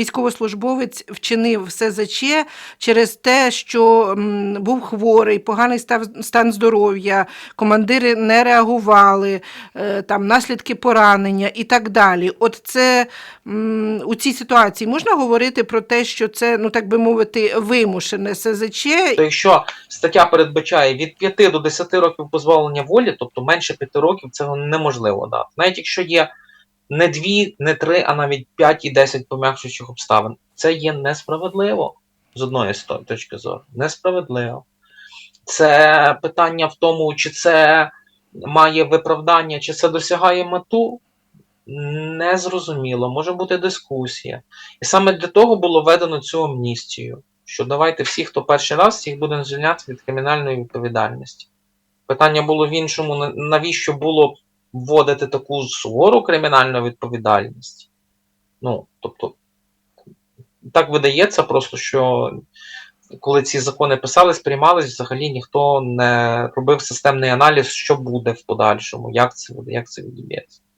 Військовослужбовець вчинив СЗЧ через те, що був хворий, поганий став, стан здоров'я, командири не реагували, е, там наслідки поранення і так далі. От це у цій ситуації можна говорити про те, що це, ну так би мовити, вимушене СЗЧ, якщо стаття передбачає від 5 до 10 років позбавлення волі, тобто менше 5 років, цього неможливо дати. Навіть якщо є не 2, не 3, а навіть 5 і 10 пом'якшуючих обставин, це є несправедливо з одної точки зору. Несправедливо. Це питання в тому, чи це має виправдання, чи це досягає мету. Незрозуміло, може бути дискусія. І саме для того було введено цю амністію що давайте всі, хто перший раз, всіх будемо звільняти від кримінальної відповідальності. Питання було в іншому, навіщо було вводити таку сувору кримінальну відповідальність? Ну, тобто, так видається просто, що коли ці закони писались, приймались, взагалі ніхто не робив системний аналіз, що буде в подальшому, як це буде, як це відіб'ється.